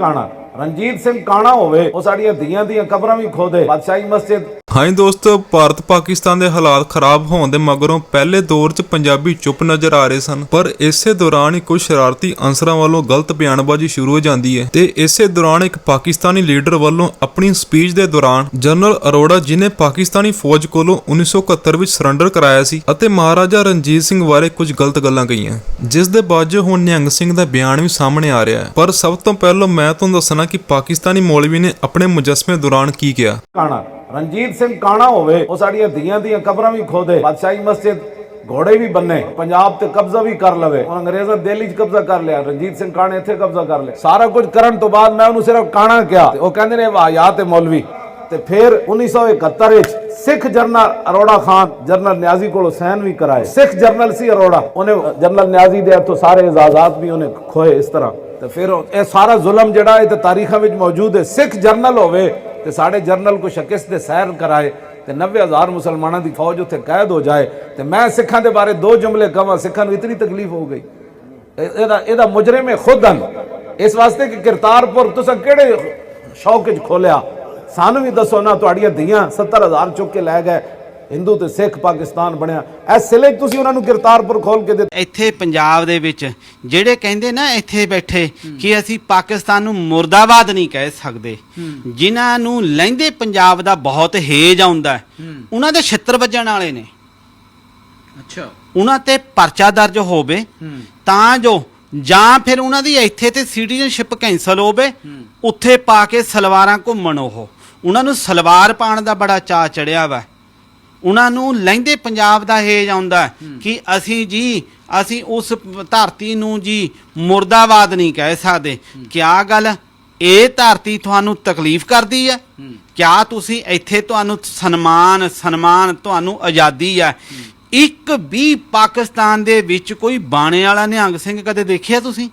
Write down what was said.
ਕਾਣਾ। ਰਣਜੀਤ ਸਿੰਘ ਕਾਣਾ ਹੋਵੇ ਉਹ ਸਾਡੀਆਂ ਧੀਆਂ ਦੀਆਂ ਕਬਰਾਂ ਵੀ ਖੋਦੇ। ਬਾਦਸ਼ਾਹੀ ਮਸਜਿਦ ਹਾਂ ਦੋਸਤੋ, ਭਾਰਤ ਪਾਕਿਸਤਾਨ ਦੇ ਹਾਲਾਤ ਖਰਾਬ ਹੋਣ ਦੇ ਮਗਰੋਂ ਪਹਿਲੇ ਦੌਰ 'ਚ ਪੰਜਾਬੀ ਚੁੱਪ ਨਜ਼ਰ ਆ ਰਹੇ ਸਨ। ਪਰ ਇਸੇ ਦੌਰਾਨ ਹੀ ਕੁਝ ਸ਼ਰਾਰਤੀ ਅਨਸਰਾਂ ਵੱਲੋਂ ਗਲਤ ਬਿਆਨਬਾਜ਼ੀ ਸ਼ੁਰੂ ਹੋ ਜਾਂਦੀ ਹੈ ਤੇ ਇਸੇ ਦੌਰਾਨ ਇੱਕ ਪਾਕਿਸਤਾਨੀ ਲੀਡਰ ਵੱਲੋਂ ਆਪਣੀ ਸਪੀਚ ਦੇ ਦੌਰਾਨ ਜਨਰਲ ਅਰੋੜਾ ਜਿਨੇ ਪਾਕਿਸਤਾਨੀ ਫੌਜ ਕੋਲੋਂ 1971 ਵਿੱਚ ਸਰੈਂਡਰ ਕਰਾਇਆ ਸੀ ਅਤੇ ਮਹਾਰਾਜਾ ਰਣਜੀਤ ਸਿੰਘ ਬਾਰੇ ਕੁਝ ਗਲਤ ਗੱਲਾਂ ਕਹੀਆਂ। ਜਿਸ ਦੇ ਬਾਅਦ ਹੁਣ ਨਿਹੰਗ ਸਿੰਘ ਦਾ ਬਿਆਨ ਵੀ ਸਾਹਮਣੇ ਆ ਰਿਹਾ ਹੈ। ਪਰ ਸਭ ਤੋਂ ਪਹਿਲਾਂ ਮੈਂ ਤੁਹਾਨੂੰ ਦੱਸਣਾ ਕਿ ਪਾਕਿਸਤਾਨੀ ਮੌਲਵੀ ਨੇ ਆਪਣੇ ਮੁਜਸਮੇ ਦੌਰਾਨ ਕੀ ਕਿਹਾ। ਕਾਣਾ। ਰਣਜੀਤ ਸਿੰਘ ਕਾਣਾ ਹੋਵੇ, ਉਹ ਸਾਡੀਆਂ ਧੀਆਂ ਦੀਆਂ ਕਬਰਾਂ ਵੀ ਖੋਦੇ, ਬਾਦਸ਼ਾਹੀ ਮਸਜਿਦ ਘੋੜੇ ਵੀ ਬੰਨੇ, ਪੰਜਾਬ ਤੇ ਕਬਜ਼ਾ ਵੀ ਕਰ ਲਵੇ ਉਹ ਅੰਗਰੇਜ਼ਾਂ ਦਿੱਲੀ 'ਚ ਕਬਜ਼ਾ ਕਰ ਲਿਆ, ਰਣਜੀਤ ਸਿੰਘ ਕਾਣੇ ਇੱਥੇ ਕਬਜ਼ਾ ਕਰ ਲਿਆ। ਸਾਰਾ ਕੁਝ ਕਰਨ ਤੋਂ ਬਾਅਦ ਮੈਂ ਉਹਨੂੰ ਸਿਰਫ ਕਾਣਾ ਕਿਹਾ, ਤੇ ਉਹ ਕਹਿੰਦੇ ਨੇ, ਵਾਹ ਤੇ ਮੌਲਵੀ। ਤੇ ਫਿਰ 1971 ਵਿੱਚ ਸਿੱਖ ਜਰਨਲ ਅਰੋੜਾ ਖਾਨ, ਜਰਨਲ ਨਿਆਜ਼ੀ ਕੋਲੋਂ ਸੈਨ ਵੀ ਕਰਾਏ। ਸਿੱਖ ਜਰਨਲ ਸੀ ਅਰੋੜਾ, ਉਹਨੇ ਜਰਨਲ ਨਿਆਜ਼ੀ ਦੇ ਹੱਥੋਂ ਸਾਰੇ ਇਜਾਜ਼ਾਤ ਵੀ ਉਹਨੇ ਖੋਏ ਇਸ ਤਰ੍ਹਾਂ। ਤੇ ਫਿਰ ਇਹ ਸਾਰਾ ਜ਼ੁਲਮ ਜਿਹੜਾ ਇਹ ਤੇ ਤਾਰੀਖਾਂ ਵਿੱਚ ਮੌਜੂਦ ਹੈ, ਸਿੱਖ ਜਰਨਲ ਹੋਵੇ ਤੇ ਸਾਡੇ ਜਰਨਲ ਕੋ ਸ਼ਕਿਸ ਦੇ ਸੈਰ ਕਰਾਏ ਤੇ 90000 ਮੁਸਲਮਾਨਾਂ ਦੀ ਫੌਜ ਉੱਥੇ ਕੈਦ ਹੋ ਜਾਏ ਤੇ ਮੈਂ ਸਿੱਖਾਂ ਦੇ ਬਾਰੇ ਦੋ ਜੁਮਲੇ ਕਹਾਂ, ਸਿੱਖਾਂ ਨੂੰ ਇਤਨੀ ਤਕਲੀਫ ਹੋ ਗਈ। ਇਹਦਾ ਇਹਦਾ ਮੁਜਰਮ ਖੁਦ ਹਨ ਇਸ ਵਾਸਤੇ ਕਿ ਕਰਤਾਰਪੁਰ ਤੁਸੀਂ ਕਿਹੜੇ ਸ਼ੌਕ ਵਿੱਚ ਖੋਲਿਆ? ਸਾਨੂੰ ਵੀ ਦੱਸੋ ਨਾ, ਤੁਹਾਡੀਆਂ ਧੀਆਂ 70000 ਚੁੱਕ ਕੇ ਲੈ ਗਏ। ਹਿੰਦੂ ਤੇ ਸਿੱਖ ਪਾਕਿਸਤਾਨ ਬਣਿਆ। ਇਸ ਸਿਲੇ 'ਚ ਤੁਸੀਂ ਉਹਨਾਂ ਨੂੰ ਕਰਤਾਰਪੁਰ ਖੋਲ ਕੇ ਦਿੱਤਾ। ਇੱਥੇ ਪੰਜਾਬ ਦੇ ਵਿੱਚ ਜਿਹੜੇ ਕਹਿੰਦੇ ਨਾ ਇੱਥੇ ਬੈਠੇ ਕਿ ਅਸੀਂ ਪਾਕਿਸਤਾਨ ਨੂੰ ਮੁਰਦਾਬਾਦ ਨਹੀਂ ਕਹਿ ਸਕਦੇ ਜਿਨ੍ਹਾਂ ਨੂੰ ਲਹਿੰਦੇ ਪੰਜਾਬ ਦਾ ਬਹੁਤ ਹੇਜ ਆਉਂਦਾ ਉਹਨਾਂ ਦੇ ਛਿੱਤਰ ਵੱਜਣ ਵਾਲੇ ਨੇ। ਅੱਛਾ। ਉਹਨਾਂ ਤੇ ਪਰਚਾ ਦਰਜ ਹੋਵੇ ਤਾਂ ਜੋ ਜਾਂ ਫਿਰ ਉਹਨਾਂ ਦੀ ਇੱਥੇ ਤੇ ਸਿਟੀਜ਼ਨਸ਼ਿਪ ਕੈਂਸਲ ਹੋਵੇ ਉੱਥੇ ਪਾ ਕੇ ਸਲਵਾਰਾਂ ਘੁੰਮਣ ਉਹ। ਉਹਨਾਂ ਨੂੰ ਸਲਵਾਰ ਪਾਣ ਦਾ ਬੜਾ ਚਾਅ ਚੜਿਆ ਵਾ। ਉਹਨਾਂ ਨੂੰ ਲਹਿੰਦੇ ਪੰਜਾਬ ਦਾ ਹੇਜ ਆਉਂਦਾ ਕਿ ਅਸੀਂ ਜੀ ਅਸੀਂ ਉਸ ਧਰਤੀ ਨੂੰ ਜੀ ਮੁਰਦਾਬਾਦ ਨਹੀਂ ਕਹਿ ਸਕਦੇ। ਕਿਆ ਗੱਲ? ਇਹ ਧਰਤੀ ਤੁਹਾਨੂੰ ਤਕਲੀਫ ਕਰਦੀ ਹੈ। ਕਿਆ ਤੁਸੀਂ ਇੱਥੇ ਤੁਹਾਨੂੰ ਸਨਮਾਨ ਸਨਮਾਨ ਤੁਹਾਨੂੰ ਆਜ਼ਾਦੀ ਹੈ। ਇੱਕ ਵੀ ਪਾਕਿਸਤਾਨ ਦੇ ਵਿੱਚ ਕੋਈ ਬਾਣੇ ਵਾਲਾ ਨਿਹੰਗ ਸਿੰਘ ਕਦੇ ਦੇਖਿਆ ਤੁਸੀਂ?